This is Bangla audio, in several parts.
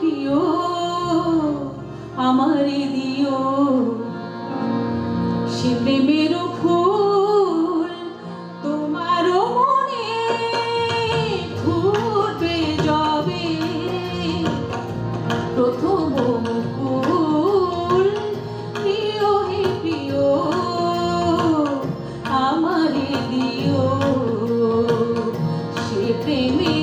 দিও আমারে দিও। সে প্রেমের ফুল তোমারও মনে ফুটবে যবে। প্রথম মুকুল দিও প্রিয় সে প্রেমে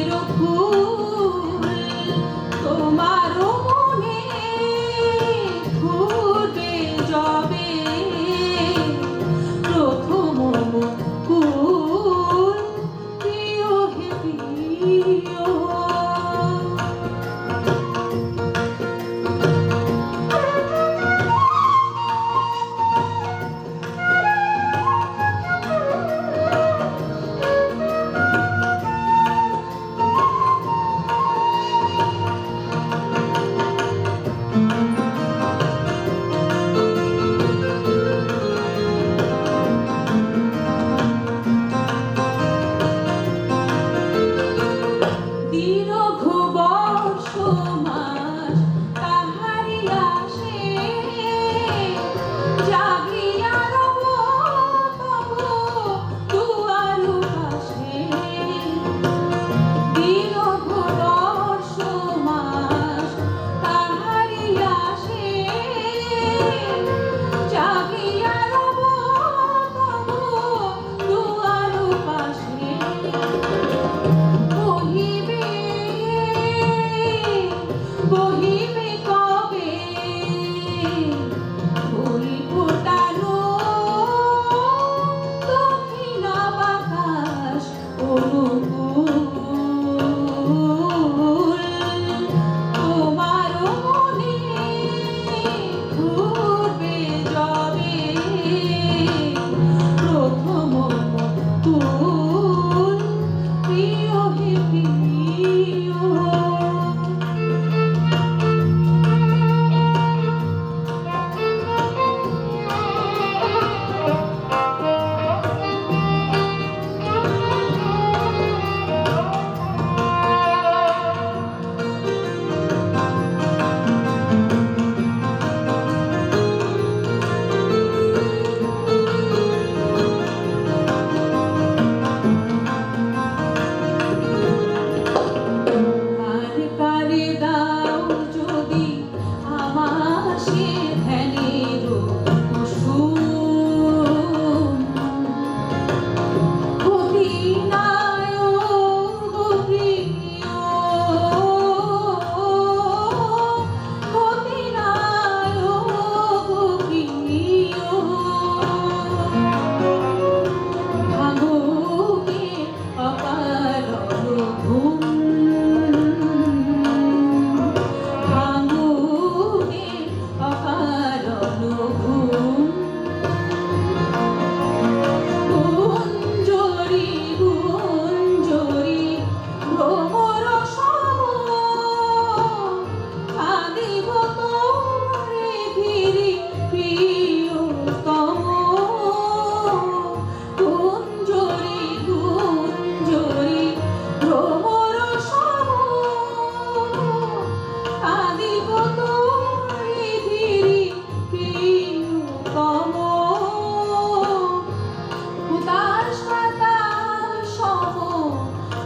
You.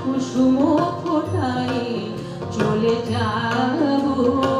কুসুম ফোটাই চলে যাব।